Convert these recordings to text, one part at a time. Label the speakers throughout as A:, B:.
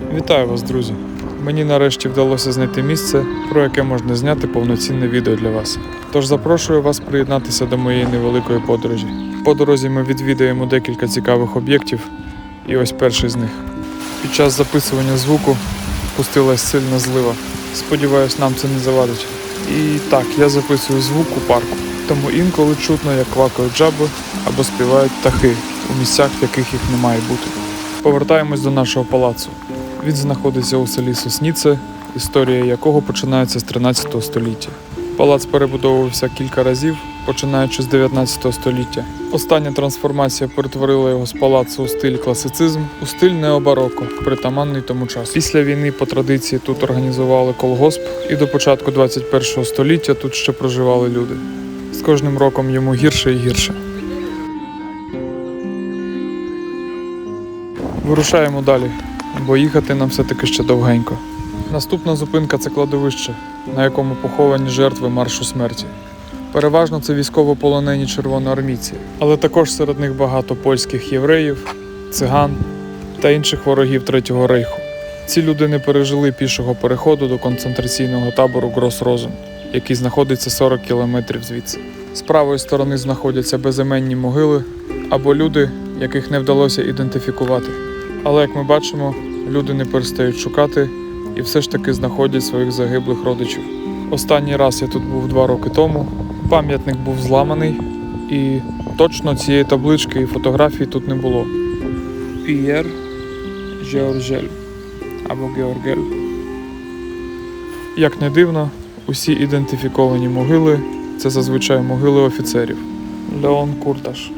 A: Вітаю вас, друзі! Мені нарешті вдалося знайти місце, про яке можна зняти повноцінне відео для вас. Тож запрошую вас приєднатися до моєї невеликої подорожі. По дорозі ми відвідаємо декілька цікавих об'єктів, і ось перший з них. Під час записування звуку пустилась сильна злива. Сподіваюсь, нам це не завадить. І так, я записую звук у парку, тому інколи чутно, як квакають жаби або співають птахи у місцях, в яких їх не має бути. Повертаємось до нашого палацу. Він знаходиться у селі Сосніце, історія якого починається з 13 століття. Палац перебудовувався кілька разів, починаючи з 19 століття. Остання трансформація перетворила його з палацу у стиль класицизм у стиль необароко, притаманний тому часу. Після війни по традиції тут організували колгосп, і до початку 21 століття тут ще проживали люди. З кожним роком йому гірше і гірше. Вирушаємо далі, бо їхати нам все-таки ще довгенько. Наступна зупинка це кладовище, на якому поховані жертви маршу смерті. Переважно це військовополонені червоноармійці, але також серед них багато польських євреїв, циган та інших ворогів Третього рейху. Ці люди не пережили пішого переходу до концентраційного табору Грос-Розен, який знаходиться 40 кілометрів звідси. З правої сторони знаходяться безіменні могили або люди, яких не вдалося ідентифікувати. Але як ми бачимо, люди не перестають шукати і все ж таки знаходять своїх загиблих родичів. Останній раз я тут був два роки тому. Пам'ятник був зламаний, і точно цієї таблички і фотографії тут не було. П'єр Георгель або Георгель. Як не дивно, усі ідентифіковані могили це зазвичай могили офіцерів. Леон Курташ.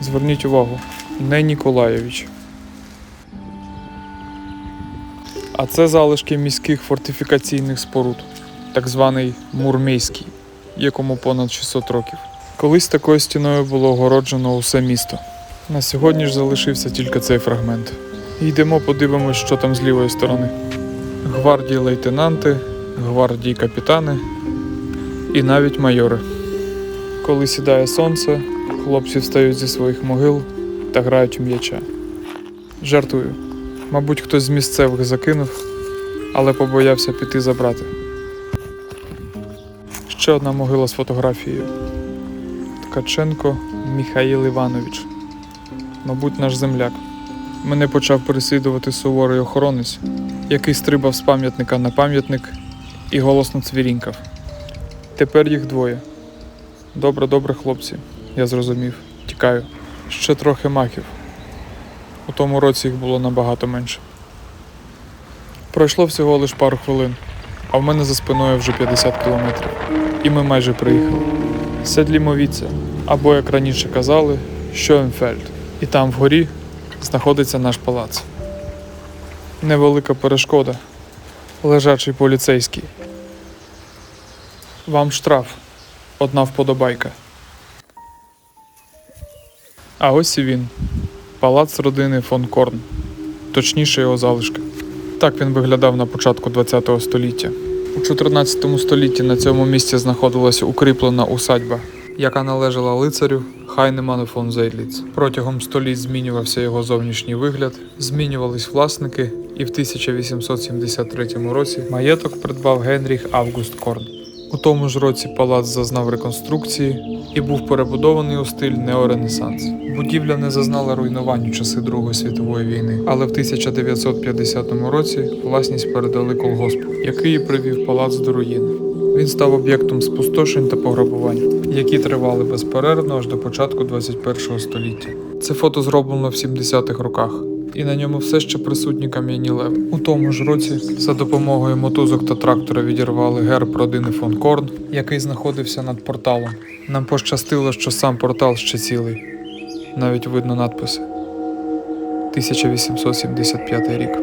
A: Зверніть увагу, не Ніколаєвич. А це залишки міських фортифікаційних споруд, так званий Мурмейський, якому понад 600 років. Колись такою стіною було огороджено усе місто. На сьогодні ж залишився тільки цей фрагмент. Йдемо, подивимось, що там з лівої сторони. Гвардії лейтенанти, гвардії капітани і навіть майори. Коли сідає сонце, хлопці встають зі своїх могил та грають у м'яча. Жартую. Мабуть, хтось з місцевих закинув, але побоявся піти забрати. Ще одна могила з фотографією. Ткаченко Міхаїл Іванович. Мабуть, наш земляк. Мене почав переслідувати суворий охоронець, який стрибав з пам'ятника на пам'ятник і голосно цвірінькав. Тепер їх двоє. Добре, добре, хлопці, я зрозумів. Тікаю. Ще трохи маків. У тому році їх було набагато менше. Пройшло всього лише пару хвилин, а в мене за спиною вже 50 кілометрів. І ми майже приїхали. Седлімовіце, або, як раніше казали, Шоенфельд. І там вгорі знаходиться наш палац. Невелика перешкода. Лежачий поліцейський. Вам штраф. Одна вподобайка. А ось і він. Палац родини фон Корн, точніше його залишки. Так він виглядав на початку ХХ століття. У 14 столітті на цьому місці знаходилася укріплена усадьба, яка належала лицарю Хайнеману фон Зейдліц. Протягом століть змінювався його зовнішній вигляд, змінювались власники, і в 1873 році маєток придбав Генріх Август Корн. У тому ж році палац зазнав реконструкції і був перебудований у стиль неоренесанс. Будівля не зазнала руйнувань у часи Другої світової війни, але в 1950 році власність передали колгоспу, який привів палац до руїни. Він став об'єктом спустошень та пограбувань, які тривали безперервно аж до початку 21 століття. Це фото зроблено в 70-х роках, і на ньому все ще присутні кам'яні леви. У тому ж році за допомогою мотузок та трактора відірвали герб родини фон Корн, який знаходився над порталом. Нам пощастило, що сам портал ще цілий. Навіть видно надписи. 1875 рік.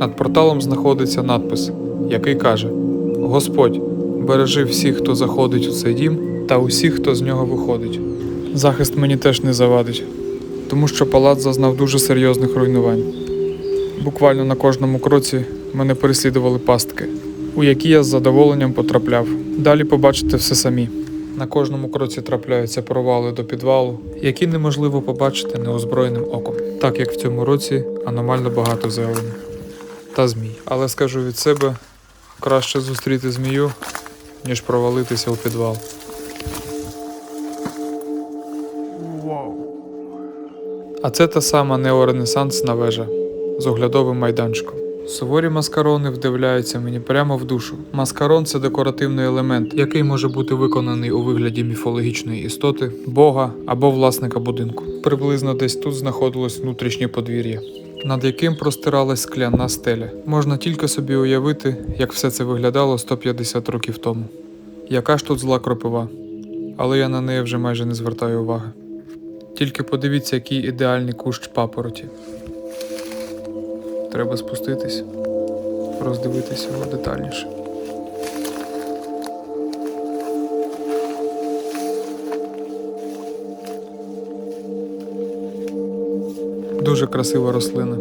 A: Над порталом знаходиться надпис, який каже: Господь, бережи всіх, хто заходить у цей дім, та усіх, хто з нього виходить. Захист мені теж не завадить, тому що палац зазнав дуже серйозних руйнувань. Буквально на кожному кроці мене переслідували пастки. у які я з задоволенням потрапляв. Далі побачите все самі. На кожному кроці трапляються провали до підвалу, які неможливо побачити неозброєним оком, так як в цьому році аномально багато зелені та змій. Але скажу від себе, краще зустріти змію, ніж провалитися у підвал. А це та сама неоренесансна вежа з оглядовим майданчиком. Суворі маскарони вдивляються мені прямо в душу. Маскарон це декоративний елемент, який може бути виконаний у вигляді міфологічної істоти, бога або власника будинку. Приблизно десь тут знаходилось внутрішнє подвір'я, над яким простиралась скляна стеля. Можна тільки собі уявити, як все це виглядало 150 років тому. Яка ж тут зла кропива, але я на неї вже майже не звертаю уваги. Тільки подивіться, який ідеальний кущ папороті. Треба спуститись, роздивитися його детальніше. Дуже красива рослина.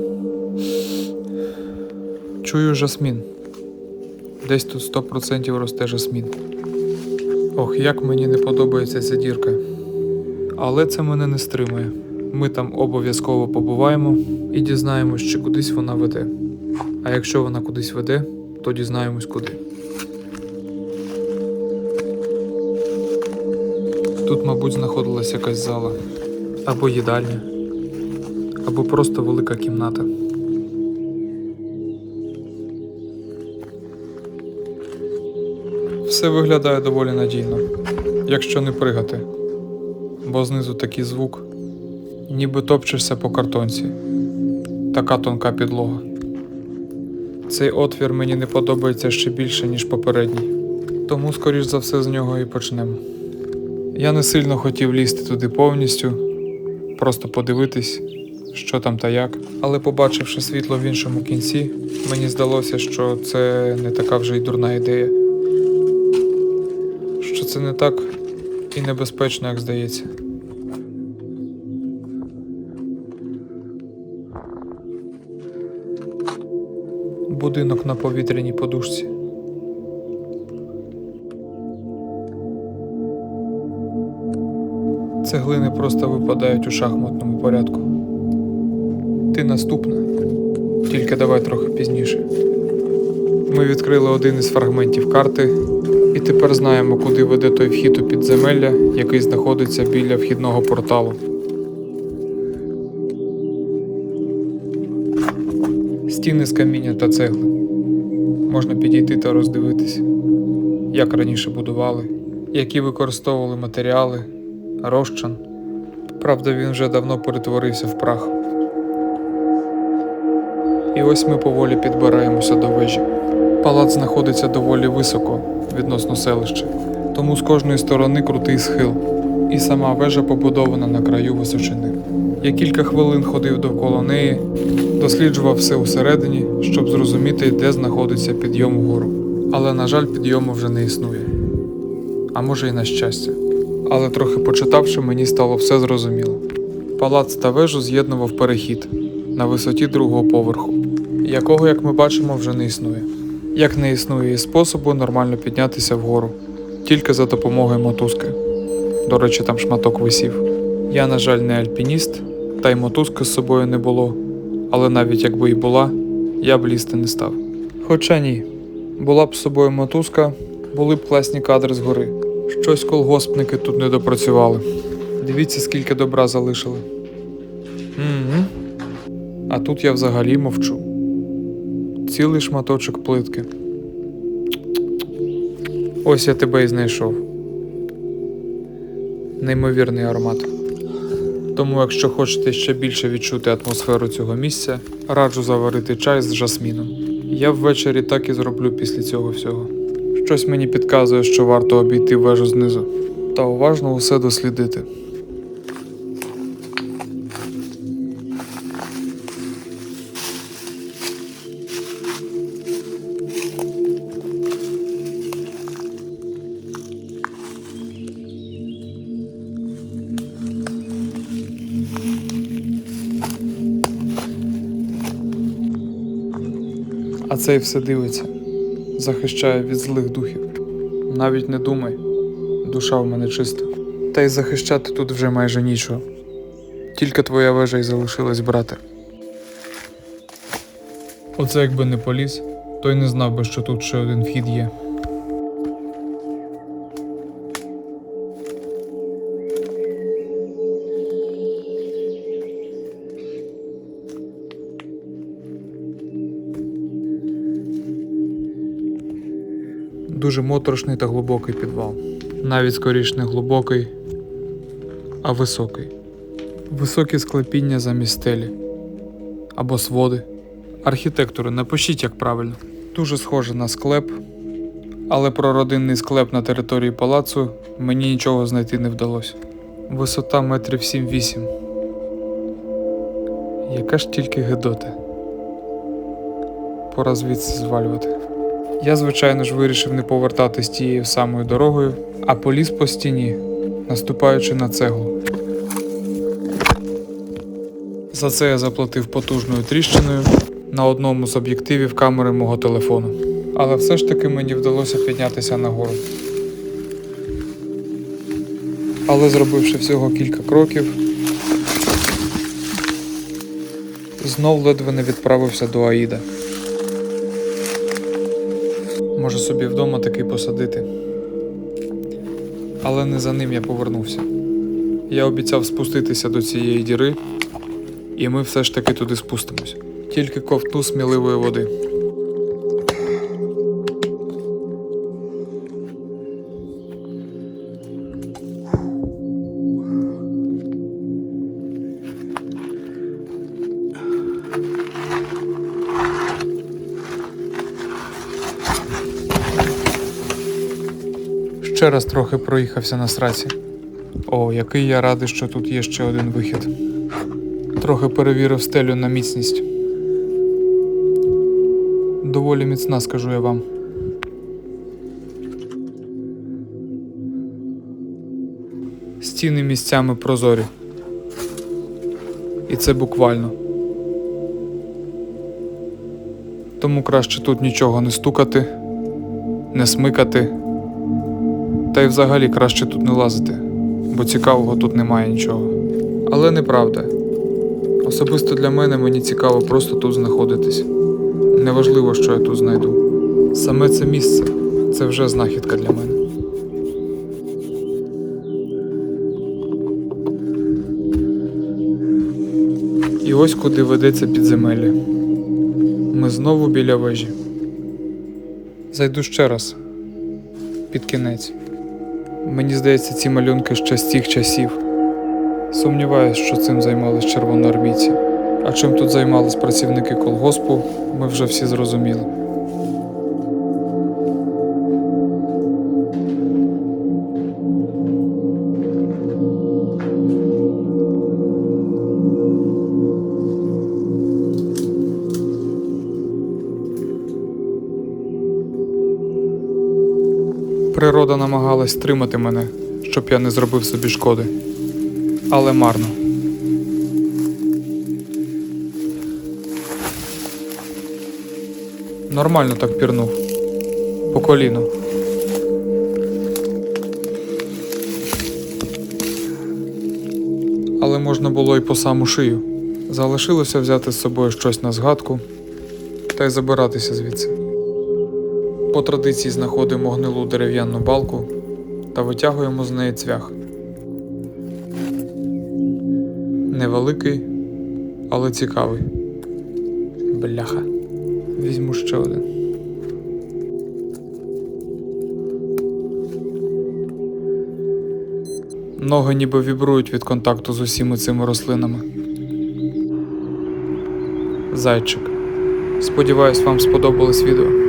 A: Чую жасмін. Десь тут 100% росте жасмін. Ох, як мені не подобається ця дірка. Але це мене не стримує. Ми там обов'язково побуваємо і дізнаємось, чи кудись вона веде. А якщо вона кудись веде, то дізнаємось куди. Тут, мабуть, знаходилась якась зала, або їдальня, або просто велика кімната. Все виглядає доволі надійно, якщо не пригати, бо знизу такий звук, ніби топчешся по картонці. Така тонка підлога. Цей отвір мені не подобається ще більше, ніж попередній, тому, скоріш за все, з нього і почнемо. Я не сильно хотів лізти туди повністю, просто подивитись, що там та як. Але побачивши світло в іншому кінці, мені здалося, що це не така вже й дурна ідея. Що це не так і небезпечно, як здається. Будинок на повітряній подушці. Цеглини просто випадають у шахматному порядку. Ти наступна, тільки давай трохи пізніше. Ми відкрили один із фрагментів карти і тепер знаємо, куди веде той вхід у підземелля, який знаходиться біля вхідного порталу. Стіни з каміння та цегли. Можна підійти та роздивитись, як раніше будували, які використовували матеріали, розчин. Правда, він вже давно перетворився в прах. І ось ми поволі підбираємося до вежі. Палац знаходиться доволі високо відносно селища, тому з кожної сторони крутий схил, і сама вежа побудована на краю височини. Я кілька хвилин ходив довкола неї, досліджував все усередині, щоб зрозуміти, де знаходиться підйом вгору. Але, на жаль, підйому вже не існує. А може і на щастя. Але трохи почитавши, мені стало все зрозуміло. Палац та вежу з'єднував перехід на висоті другого поверху, якого, як ми бачимо, вже не існує. Як не існує і способу нормально піднятися вгору, тільки за допомогою мотузки. До речі, там шматок висів. Я, на жаль, не альпініст, та й мотузки з собою не було, але навіть якби і була, я б лізти не став. Хоча ні, була б з собою мотузка, були б класні кадри згори. Щось колгоспники тут не допрацювали. Дивіться, скільки добра залишили. Угу. А тут я взагалі мовчу. Цілий шматочок плитки. Ось я тебе і знайшов. Неймовірний аромат. Тому, якщо хочете ще більше відчути атмосферу цього місця, раджу заварити чай з жасміном. Я ввечері так і зроблю після цього всього. Щось мені підказує, що варто обійти вежу знизу та уважно усе дослідити. Цей все дивиться. захищає від злих духів. Навіть не думай, душа в мене чиста. Та й захищати тут вже майже нічого. Тільки твоя вежа й залишилась, брате. Оце якби не поліз, то й не знав би, що тут ще один вхід є. Дуже моторошний та глибокий підвал. Навіть скоріш не глибокий, а високий. Високі склепіння замість стелі. Або своди. Архітектори, напишіть як правильно. Дуже схоже на склеп, але про родинний склеп на території палацу мені нічого знайти не вдалося. Висота метрів 7-8. Яка ж тільки гидота. Пора звідси звалювати. Я, звичайно ж, вирішив не повертатись тією самою дорогою, а поліз по стіні, наступаючи на цеглу. За це я заплатив потужною тріщиною на одному з об'єктивів камери мого телефону. Але все ж таки мені вдалося піднятися нагору. Але зробивши всього кілька кроків, знов ледве не відправився до Аїда. Може собі вдома таки посадити. Але не за ним я повернувся. Я обіцяв спуститися до цієї діри, і ми все ж таки туди спустимось. Тільки ковтну сміливої води. Ще раз трохи проїхався на сраці. О, який я радий, що тут є ще один вихід. Трохи перевірив стелю на міцність. Доволі міцна, скажу я вам. Стіни місцями прозорі. І це буквально. Тому краще тут нічого не стукати, не смикати. Та й взагалі краще тут не лазити, бо цікавого тут немає нічого. Але неправда. Особисто для мене мені цікаво просто тут знаходитись. Неважливо, що я тут знайду. Саме це місце це вже знахідка для мене. І ось куди ведеться підземелля. Ми знову біля вежі. Зайду ще раз. Під кінець. Мені здається, ці малюнки ще з тих часів. Сумніваюсь, що цим займались червоноармійці. А чим тут займались працівники колгоспу, ми вже всі зрозуміли. Природа намагалась стримати мене, щоб я не зробив собі шкоди. Але марно. Нормально так пірнув. По коліну. Але можна було й по саму шию. Залишилося взяти з собою щось на згадку та й забиратися звідси. По традиції знаходимо гнилу дерев'яну балку та витягуємо з неї цвях. Невеликий, але цікавий. Бляха. Візьму ще один. Ноги ніби вібрують від контакту з усіми цими рослинами. Зайчик. Сподіваюсь, вам сподобалось відео.